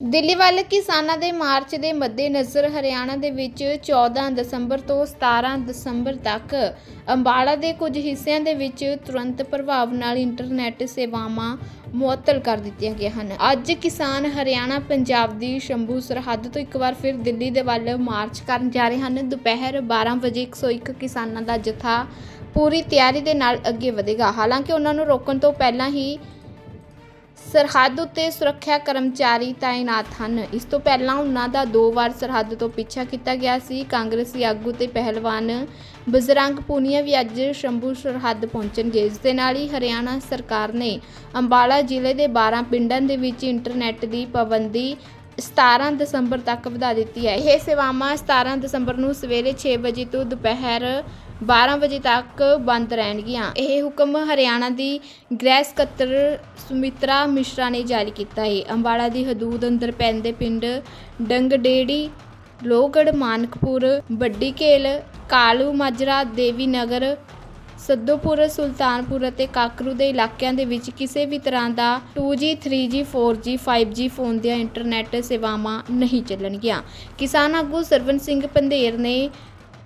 ਦਿੱਲੀ ਵੱਲ ਕਿਸਾਨਾਂ ਦੇ ਮਾਰਚ ਦੇ ਮੱਦੇਨਜ਼ਰ ਹਰਿਆਣਾ ਦੇ ਵਿੱਚ 14 ਦਸੰਬਰ ਤੋਂ 17 ਦਸੰਬਰ ਤੱਕ ਅੰਬਾਲਾ ਦੇ ਕੁਝ ਹਿੱਸਿਆਂ ਦੇ ਵਿੱਚ ਤੁਰੰਤ ਪ੍ਰਭਾਵ ਨਾਲ ਇੰਟਰਨੈਟ ਸੇਵਾਵਾਂ ਮੁਅੱਤਲ ਕਰ ਦਿੱਤੀਆਂ ਗਈਆਂ ਹਨ। ਅੱਜ ਕਿਸਾਨ ਹਰਿਆਣਾ ਪੰਜਾਬ ਦੀ ਸ਼ੰਭੂ ਸਰਹੱਦ ਤੋਂ ਇੱਕ ਵਾਰ ਫਿਰ ਦਿੱਲੀ ਦੇ ਵੱਲ ਮਾਰਚ ਕਰਨ ਜਾ ਰਹੇ ਹਨ। ਦੁਪਹਿਰ 12 ਵਜੇ 101 ਕਿਸਾਨਾਂ ਦਾ ਜਥਾ ਪੂਰੀ ਤਿਆਰੀ ਦੇ ਨਾਲ ਅੱਗੇ ਵਧੇਗਾ। ਹਾਲਾਂਕਿ ਉਹਨਾਂ ਨੂੰ ਰੋਕਣ ਤੋਂ ਪਹਿਲਾਂ ਹੀ ਸਰਹੱਦ ਉੱਤੇ ਸੁਰੱਖਿਆ ਕਰਮਚਾਰੀ ਤਾਇਨਾਤ ਹਨ। ਇਸ ਤੋਂ ਪਹਿਲਾਂ ਉਹਨਾਂ ਦਾ ਦੋ ਵਾਰ ਸਰਹੱਦ ਤੋਂ ਪਿੱਛਾ ਕੀਤਾ ਗਿਆ ਸੀ। ਕਾਂਗਰਸੀ ਆਗੂ ਤੇ ਪਹਿਲਵਾਨ ਬਜਰੰਗ ਪੂਨੀਆ ਵੀ ਅੱਜ ਸ਼ੰਭੂ ਸਰਹੱਦ ਪਹੁੰਚਣਗੇ। ਇਸ ਦੇ ਨਾਲ ਹੀ ਹਰਿਆਣਾ ਸਰਕਾਰ ਨੇ ਅੰਬਾਲਾ ਜ਼ਿਲ੍ਹੇ ਦੇ 12 ਪਿੰਡਾਂ ਦੇ ਵਿੱਚ ਇੰਟਰਨੈਟ ਦੀ ਪਾਬੰਦੀ 17 ਦਸੰਬਰ ਤੱਕ ਵਧਾ ਦਿੱਤੀ ਹੈ। ਇਹ ਸੇਵਾਵਾਂ 17 ਦਸੰਬਰ ਨੂੰ ਸਵੇਰੇ 6 ਵਜੇ ਤੋਂ ਦੁਪਹਿਰ 12 ਵਜੇ ਤੱਕ ਬੰਦ ਰਹਿਣਗੀਆਂ। ਇਹ ਹੁਕਮ ਹਰਿਆਣਾ ਦੀ ਗ੍ਰਹਿ ਸਕੱਤਰ ਸੁਮਿਤਰਾ ਮਿਸ਼ਰਾ ਨੇ ਜਾਰੀ ਕੀਤਾ ਹੈ। ਅੰਬਾਲਾ ਦੀ ਹਦੂਦ ਅੰਦਰ ਪੈਂਦੇ ਪਿੰਡ ਡੰਗਡੇੜੀ, ਲੋਹਗੜ੍ਹ, ਮਾਨਕਪੁਰ, ਵੱਡੀ ਘੇਲ, ਕਾਲੂ, ਮਾਜਰਾ, ਦੇਵੀ ਨਗਰ ਸੱਦੋਪੁਰ, ਸੁਲਤਾਨਪੁਰ ਅਤੇ ਕਾਕਰੂ ਦੇ ਇਲਾਕਿਆਂ ਦੇ ਵਿੱਚ ਕਿਸੇ ਵੀ ਤਰ੍ਹਾਂ ਦਾ 2G 3G 4G 5G phone ਦੀਆਂ ਇੰਟਰਨੈਟ ਸੇਵਾਵਾਂ ਨਹੀਂ ਚੱਲਣਗੀਆਂ। ਕਿਸਾਨ ਆਗੂ ਸਰਵਨ ਸਿੰਘ ਪੰਧੇਰ ਨੇ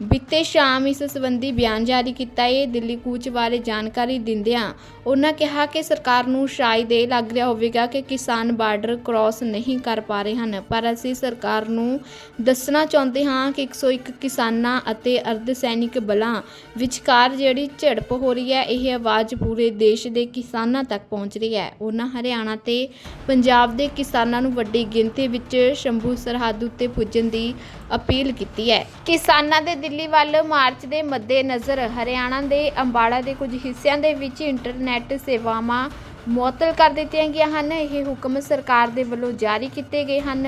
ਬੀਤੇ ਸ਼ਾਮ ਇਸ ਸੰਬੰਧੀ ਬਿਆਨ ਜਾਰੀ ਕੀਤਾ। ਹੈ ਦਿੱਲੀ ਕੂਚ ਬਾਰੇ ਜਾਣਕਾਰੀ ਦਿੰਦਿਆਂ ਉਹਨਾਂ ਕਿਹਾ ਕਿ ਸਰਕਾਰ ਨੂੰ ਸ਼ਾਇਦ ਇਹ ਲੱਗ ਰਿਹਾ ਹੋਵੇਗਾ ਕਿ ਕਿਸਾਨ ਬਾਰਡਰ ਕ੍ਰਾਸ ਨਹੀਂ ਕਰ ਪਾ ਰਹੇ ਹਨ। ਪਰ ਅਸੀਂ ਸਰਕਾਰ ਨੂੰ ਦੱਸਣਾ ਚਾਹੁੰਦੇ ਹਾਂ ਕਿ 101 ਕਿਸਾਨਾਂ ਅਤੇ ਅਰਧ ਸੈਨਿਕ ਬਲਾਂ ਵਿਚਕਾਰ ਜਿਹੜੀ ਝੜਪ ਹੋ ਰਹੀ ਹੈ, ਇਹ ਆਵਾਜ਼ ਪੂਰੇ ਦੇਸ਼ ਦੇ ਕਿਸਾਨਾਂ ਤੱਕ ਪਹੁੰਚ ਰਹੀ ਹੈ। ਉਹਨਾਂ ਹਰਿਆਣਾ ਤੇ ਪੰਜਾਬ ਦੇ ਕਿਸਾਨਾਂ ਨੂੰ ਵੱਡੀ ਗਿਣਤੀ ਵਿੱਚ ਸ਼ੰਭੂ ਸਰਹੱਦ ਉੱਤੇ ਪੁੱਜਣ ਦੀ ਅਪੀਲ ਕੀਤੀ ਹੈ। ਕਿਸਾਨਾਂ ਦੇ ਦਿੱਲੀ ਵੱਲ ਮਾਰਚ ਦੇ ਮੱਦੇਨਜ਼ਰ ਹਰਿਆਣਾ ਦੇ ਅੰਬਾਲਾ ਦੇ ਕੁਝ ਹਿੱਸਿਆਂ ਦੇ ਵਿੱਚ ਇੰਟਰਨੈਟ ਸੇਵਾਵਾਂ ਮੁਅੱਤਲ ਕਰ ਦਿੱਤੀਆਂ ਗਈਆਂ ਹਨ। ਇਹ ਹੁਕਮ ਸਰਕਾਰ ਦੇ ਵੱਲੋਂ ਜਾਰੀ ਕੀਤੇ ਗਏ ਹਨ।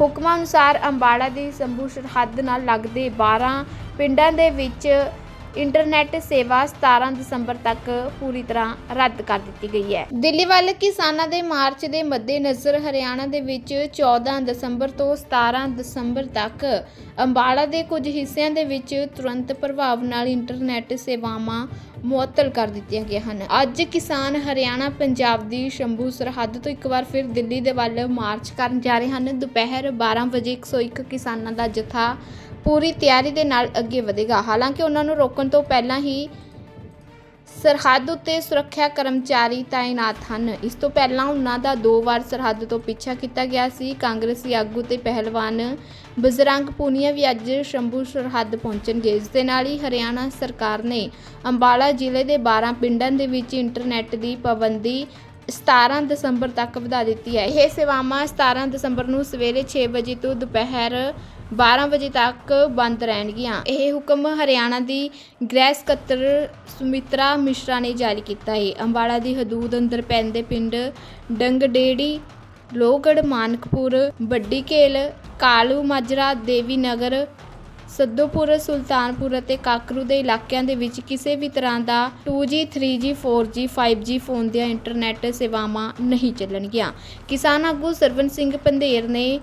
ਹੁਕਮਾਂ ਅਨੁਸਾਰ ਅੰਬਾਲਾ ਦੀ ਸੰਭੂ ਸਰਹੱਦ ਨਾਲ ਲੱਗਦੇ 12 ਪਿੰਡਾਂ ਦੇ ਵਿੱਚ ਇੰਟਰਨੈਟ ਸੇਵਾ 17 ਦਸੰਬਰ ਤੱਕ ਪੂਰੀ ਤਰ੍ਹਾਂ ਰੱਦ ਕਰ ਦਿੱਤੀ ਗਈ ਹੈ। ਦਿੱਲੀ ਵੱਲ ਕਿਸਾਨਾਂ ਦੇ ਮਾਰਚ ਦੇ ਮੱਦੇਨਜ਼ਰ ਹਰਿਆਣਾ ਦੇ ਵਿੱਚ 14 ਦਸੰਬਰ ਤੋਂ 17 ਦਸੰਬਰ ਤੱਕ ਅੰਬਾਲਾ ਦੇ ਕੁਝ ਹਿੱਸਿਆਂ ਦੇ ਵਿੱਚ ਤੁਰੰਤ ਪ੍ਰਭਾਵ ਨਾਲ ਇੰਟਰਨੈਟ ਸੇਵਾਵਾਂ ਮੁਅੱਤਲ ਕਰ ਦਿੱਤੀਆਂ ਗਈਆਂ ਹਨ। ਅੱਜ ਕਿਸਾਨ ਹਰਿਆਣਾ ਪੰਜਾਬ ਦੀ ਸ਼ੰਭੂ ਸਰਹੱਦ ਤੋਂ ਇੱਕ ਵਾਰ ਫਿਰ ਦਿੱਲੀ ਦੇ ਵੱਲ ਮਾਰਚ ਕਰਨ ਜਾ ਰਹੇ ਹਨ। ਦੁਪਹਿਰ 12 ਵਜੇ 101 ਕਿਸਾਨਾਂ ਦਾ ਜਥਾ ਪੂਰੀ ਤਿਆਰੀ ਦੇ ਨਾਲ ਅੱਗੇ ਵਧੇਗਾ। ਹਾਲਾਂਕਿ ਉਹਨਾਂ ਨੂੰ ਰੋਕਣ ਤੋਂ ਪਹਿਲਾਂ ਹੀ ਸਰਹੱਦ ਉੱਤੇ ਸੁਰੱਖਿਆ ਕਰਮਚਾਰੀ ਤਾਇਨਾਤ ਹਨ। ਇਸ ਤੋਂ ਪਹਿਲਾਂ ਉਹਨਾਂ ਦਾ ਦੋ ਵਾਰ ਸਰਹੱਦ ਤੋਂ ਪਿੱਛਾ ਕੀਤਾ ਗਿਆ ਸੀ। ਕਾਂਗਰਸੀ ਆਗੂ ਤੇ ਪਹਿਲਵਾਨ ਬਜਰੰਗ ਪੂਨੀਆ ਵੀ ਅੱਜ ਸ਼ੰਭੂ ਸਰਹੱਦ ਪਹੁੰਚਣਗੇ। ਇਸ ਦੇ ਨਾਲ ਹੀ ਹਰਿਆਣਾ ਸਰਕਾਰ ਨੇ ਅੰਬਾਲਾ ਜ਼ਿਲ੍ਹੇ ਦੇ 12 ਪਿੰਡਾਂ ਦੇ ਵਿੱਚ ਇੰਟਰਨੈਟ ਦੀ ਪਾਬੰਦੀ 17 ਦਸੰਬਰ ਤੱਕ ਵਧਾ ਦਿੱਤੀ ਹੈ। ਇਹ ਸੇਵਾਵਾਂ 17 ਦਸੰਬਰ ਨੂੰ ਸਵੇਰੇ 6 ਵਜੇ ਤੋਂ ਦੁਪਹਿਰ 12 ਵਜੇ ਤੱਕ ਬੰਦ ਰਹਿਣਗੀਆਂ। ਇਹ ਹੁਕਮ ਹਰਿਆਣਾ ਦੀ ਗ੍ਰਹਿ ਸਕੱਤਰ ਸੁਮਿਤਰਾ ਮਿਸ਼ਰਾ ਨੇ ਜਾਰੀ ਕੀਤਾ ਹੈ। ਅੰਬਾਲਾ ਦੀ ਹਦੂਦ ਅੰਦਰ ਪੈਂਦੇ ਪਿੰਡ ਡੰਗਡੇੜੀ, ਲੋਹਗੜ੍ਹ, ਮਾਨਕਪੁਰ, ਵੱਡੀ ਘੇਲ, ਕਾਲੂ, ਮਾਜਰਾ ਦੇਵੀ ਨਗਰ ਸੱਦੋਪੁਰ, ਸੁਲਤਾਨਪੁਰ ਅਤੇ ਕਾਕਰੂ ਦੇ ਇਲਾਕਿਆਂ ਦੇ ਵਿੱਚ ਕਿਸੇ ਵੀ ਤਰ੍ਹਾਂ ਦਾ 2G 3G 4G 5G phone ਦੀਆਂ ਇੰਟਰਨੈਟ ਸੇਵਾਵਾਂ ਨਹੀਂ ਚੱਲਣਗੀਆਂ। ਕਿਸਾਨ ਆਗੂ ਸਰਵਨ ਸਿੰਘ ਪੰਧੇਰ ਨੇ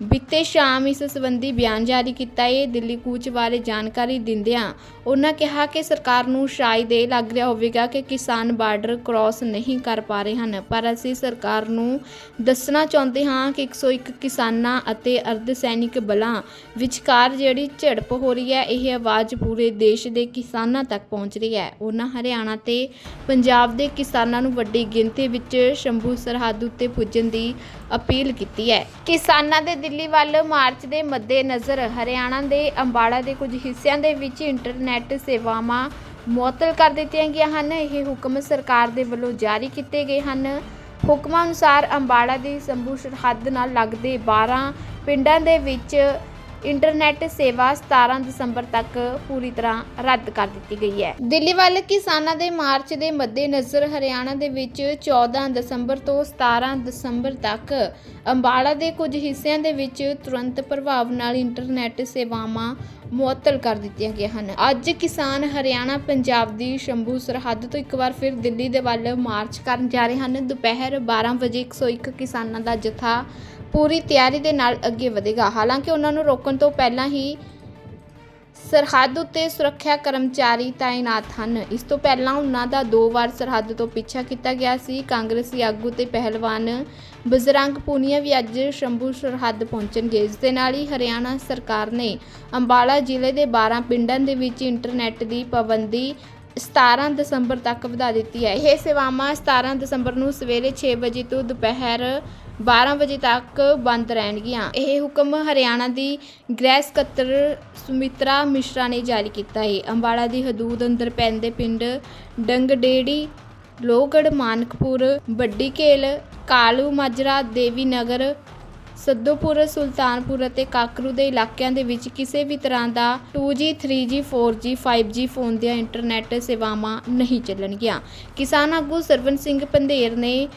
ਬੀਤੇ ਸ਼ਾਮ ਇਸ ਸੰਬੰਧੀ ਬਿਆਨ ਜਾਰੀ ਕੀਤਾ। ਹੈ ਦਿੱਲੀ ਕੂਚ ਬਾਰੇ ਜਾਣਕਾਰੀ ਦਿੰਦਿਆਂ ਉਹਨਾਂ ਕਿਹਾ ਕਿ ਸਰਕਾਰ ਨੂੰ ਸ਼ਾਇਦ ਇਹ ਲੱਗ ਰਿਹਾ ਹੋਵੇਗਾ ਕਿ ਕਿਸਾਨ ਬਾਰਡਰ ਕ੍ਰਾਸ ਨਹੀਂ ਕਰ ਪਾ ਰਹੇ ਹਨ। ਪਰ ਅਸੀਂ ਸਰਕਾਰ ਨੂੰ ਦੱਸਣਾ ਚਾਹੁੰਦੇ ਹਾਂ ਕਿ 101 ਕਿਸਾਨਾਂ ਅਤੇ ਅਰਧ ਸੈਨਿਕ ਬਲਾਂ ਵਿਚਕਾਰ ਜਿਹੜੀ ਝੜਪ ਹੋ ਰਹੀ ਹੈ, ਇਹ ਆਵਾਜ਼ ਪੂਰੇ ਦੇਸ਼ ਦੇ ਕਿਸਾਨਾਂ ਤੱਕ ਪਹੁੰਚ ਰਹੀ ਹੈ। ਉਹਨਾਂ ਹਰਿਆਣਾ ਤੇ ਪੰਜਾਬ ਦੇ ਕਿਸਾਨਾਂ ਨੂੰ ਵੱਡੀ ਗਿਣਤੀ ਵਿੱਚ ਸ਼ੰਭੂ ਸਰਹੱਦ ਉੱਤੇ ਪੁੱਜਣ ਦੀ ਅਪੀਲ ਕੀਤੀ ਹੈ। ਕਿਸਾਨਾਂ ਦੇ ਦਿੱਲੀ ਵੱਲ ਮਾਰਚ ਦੇ ਮੱਦੇਨਜ਼ਰ ਹਰਿਆਣਾ ਦੇ ਅੰਬਾਲਾ ਦੇ ਕੁਝ ਹਿੱਸਿਆਂ ਦੇ ਵਿੱਚ ਇੰਟਰਨੈਟ ਸੇਵਾਵਾਂ ਮੁਅੱਤਲ ਕਰ ਦਿੱਤੀਆਂ ਗਈਆਂ ਹਨ। ਇਹ ਹੁਕਮ ਸਰਕਾਰ ਦੇ ਵੱਲੋਂ ਜਾਰੀ ਕੀਤੇ ਗਏ ਹਨ। ਹੁਕਮਾਂ ਅਨੁਸਾਰ ਅੰਬਾਲਾ ਦੀ ਸੰਭੂ ਸਰਹੱਦ ਨਾਲ ਲੱਗਦੇ 12 ਪਿੰਡਾਂ ਦੇ ਵਿੱਚ ਇੰਟਰਨੈਟ ਸੇਵਾ 17 ਦਸੰਬਰ ਤੱਕ ਪੂਰੀ ਤਰ੍ਹਾਂ ਰੱਦ ਕਰ ਦਿੱਤੀ ਗਈ ਹੈ। ਦਿੱਲੀ ਵੱਲ ਕਿਸਾਨਾਂ ਦੇ ਮਾਰਚ ਦੇ ਮੱਦੇਨਜ਼ਰ ਹਰਿਆਣਾ ਦੇ ਵਿੱਚ 14 ਦਸੰਬਰ ਤੋਂ 17 ਦਸੰਬਰ ਤੱਕ ਅੰਬਾਲਾ ਦੇ ਕੁਝ ਹਿੱਸਿਆਂ ਦੇ ਵਿੱਚ ਤੁਰੰਤ ਪ੍ਰਭਾਵ ਨਾਲ ਇੰਟਰਨੈਟ ਸੇਵਾਵਾਂ ਮੁਅੱਤਲ ਕਰ ਦਿੱਤੀਆਂ ਗਈਆਂ ਹਨ। ਅੱਜ ਕਿਸਾਨ ਹਰਿਆਣਾ ਪੰਜਾਬ ਦੀ ਸ਼ੰਭੂ ਸਰਹੱਦ ਤੋਂ ਇੱਕ ਵਾਰ ਫਿਰ ਦਿੱਲੀ ਦੇ ਵੱਲ ਮਾਰਚ ਕਰਨ ਜਾ ਰਹੇ ਹਨ। ਦੁਪਹਿਰ 12 ਵਜੇ 101 ਕਿਸਾਨਾਂ ਦਾ ਜਥਾ ਪੂਰੀ ਤਿਆਰੀ ਦੇ ਨਾਲ ਅੱਗੇ ਵਧੇਗਾ। ਹਾਲਾਂਕਿ ਉਹਨਾਂ ਨੂੰ ਰੋਕਣ ਤੋਂ ਪਹਿਲਾਂ ਹੀ ਸਰਹੱਦ ਉੱਤੇ ਸੁਰੱਖਿਆ ਕਰਮਚਾਰੀ ਤਾਇਨਾਤ ਹਨ। ਇਸ ਤੋਂ ਪਹਿਲਾਂ ਉਹਨਾਂ ਦਾ ਦੋ ਵਾਰ ਸਰਹੱਦ ਤੋਂ ਪਿੱਛਾ ਕੀਤਾ ਗਿਆ ਸੀ। ਕਾਂਗਰਸੀ ਆਗੂ ਤੇ ਪਹਿਲਵਾਨ ਬਜਰੰਗ ਪੂਨੀਆ ਵੀ ਅੱਜ ਸ਼ੰਭੂ ਸਰਹੱਦ ਪਹੁੰਚਣਗੇ। ਇਸ ਦੇ ਨਾਲ ਹੀ ਹਰਿਆਣਾ ਸਰਕਾਰ ਨੇ ਅੰਬਾਲਾ ਜ਼ਿਲ੍ਹੇ ਦੇ 12 ਪਿੰਡਾਂ ਦੇ ਵਿੱਚ ਇੰਟਰਨੈਟ ਦੀ ਪਾਬੰਦੀ 17 ਦਸੰਬਰ ਤੱਕ ਵਧਾ ਦਿੱਤੀ ਹੈ। ਇਹ ਸੇਵਾਵਾਂ 17 ਦਸੰਬਰ ਨੂੰ ਸਵੇਰੇ 6 ਵਜੇ ਤੋਂ ਦੁਪਹਿਰ 12 ਵਜੇ ਤੱਕ ਬੰਦ ਰਹਿਣਗੀਆਂ। ਇਹ ਹੁਕਮ ਹਰਿਆਣਾ ਦੀ ਗ੍ਰਹਿ ਸਕੱਤਰ ਸੁਮਿਤਰਾ ਮਿਸ਼ਰਾ ਨੇ ਜਾਰੀ ਕੀਤਾ ਹੈ ਅੰਬਾਲਾ ਦੀ ਹਦੂਦ ਅੰਦਰ ਪੈਂਦੇ ਪਿੰਡ ਡੰਗਡੇੜੀ, ਲੋਹਗੜ੍ਹ, ਮਾਨਕਪੁਰ, ਵੱਡੀ ਕੇਲ ਕਾਲੂ, ਮਾਜਰਾ ਦੇਵੀ ਨਗਰ ਸੱਦੋਪੁਰ, ਸੁਲਤਾਨਪੁਰ ਅਤੇ ਕਾਕਰੂ ਦੇ ਇਲਾਕਿਆਂ ਦੇ ਵਿੱਚ ਕਿਸੇ ਵੀ ਤਰ੍ਹਾਂ ਦਾ 2G 3G 4G 5G phone ਦੀਆਂ ਇੰਟਰਨੈਟ ਸੇਵਾਵਾਂ ਨਹੀਂ ਚੱਲਣਗੀਆਂ। ਕਿਸਾਨ ਆਗੂ ਸਰਵਨ ਸਿੰਘ ਪੰਧੇਰ ਨੇ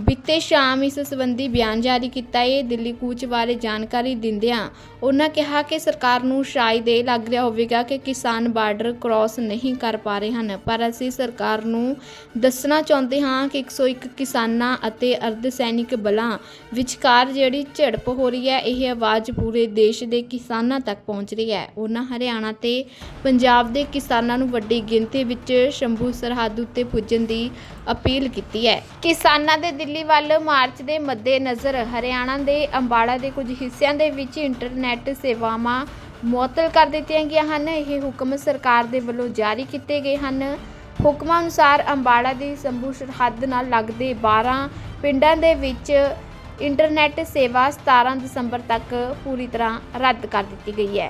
ਬੀਤੇ ਸ਼ਾਮ ਇਸ ਸੰਬੰਧੀ ਬਿਆਨ ਜਾਰੀ ਕੀਤਾ। ਹੈ ਦਿੱਲੀ ਕੂਚ ਬਾਰੇ ਜਾਣਕਾਰੀ ਦਿੰਦਿਆਂ ਉਹਨਾਂ ਕਿਹਾ ਕਿ ਸਰਕਾਰ ਨੂੰ ਸ਼ਾਇਦ ਇਹ ਲੱਗ ਰਿਹਾ ਹੋਵੇਗਾ ਕਿ ਕਿਸਾਨ ਬਾਰਡਰ ਕ੍ਰਾਸ ਨਹੀਂ ਕਰ ਪਾ ਰਹੇ ਹਨ। ਪਰ ਅਸੀਂ ਸਰਕਾਰ ਨੂੰ ਦੱਸਣਾ ਚਾਹੁੰਦੇ ਹਾਂ ਕਿ 101 ਕਿਸਾਨਾਂ ਅਤੇ ਅਰਧ ਸੈਨਿਕ ਬਲਾਂ ਵਿਚਕਾਰ ਜਿਹੜੀ ਝੜਪ ਹੋ ਰਹੀ ਹੈ, ਇਹ ਆਵਾਜ਼ ਪੂਰੇ ਦੇਸ਼ ਦੇ ਕਿਸਾਨਾਂ ਤੱਕ ਪਹੁੰਚ ਰਹੀ ਹੈ। ਉਹਨਾਂ ਹਰਿਆਣਾ ਤੇ ਪੰਜਾਬ ਦੇ ਕਿਸਾਨਾਂ ਨੂੰ ਵੱਡੀ ਗਿਣਤੀ ਵਿੱਚ ਸ਼ੰਭੂ ਸਰਹੱਦ ਉੱਤੇ ਪੁੱਜਣ ਦੀ ਅਪੀਲ ਕੀਤੀ ਹੈ। ਕਿਸਾਨਾਂ ਦੇ ਦਿੱਲੀ ਵੱਲ ਮਾਰਚ ਦੇ ਮੱਦੇਨਜ਼ਰ ਹਰਿਆਣਾ ਦੇ ਅੰਬਾਲਾ ਦੇ ਕੁਝ ਹਿੱਸਿਆਂ ਦੇ ਵਿੱਚ ਇੰਟਰਨੈਟ ਸੇਵਾਵਾਂ ਮੁਅੱਤਲ ਕਰ ਦਿੱਤੀਆਂ ਗਈਆਂ ਹਨ। ਇਹ ਹੁਕਮ ਸਰਕਾਰ ਦੇ ਵੱਲੋਂ ਜਾਰੀ ਕੀਤੇ ਗਏ ਹਨ। ਹੁਕਮਾਂ ਅਨੁਸਾਰ ਅੰਬਾਲਾ ਦੀ ਸੰਭੂ ਸਰਹੱਦ ਨਾਲ ਲੱਗਦੇ 12 ਪਿੰਡਾਂ ਦੇ ਵਿੱਚ ਇੰਟਰਨੈਟ ਸੇਵਾ 17 ਦਸੰਬਰ ਤੱਕ ਪੂਰੀ ਤਰ੍ਹਾਂ ਰੱਦ ਕਰ ਦਿੱਤੀ ਗਈ ਹੈ।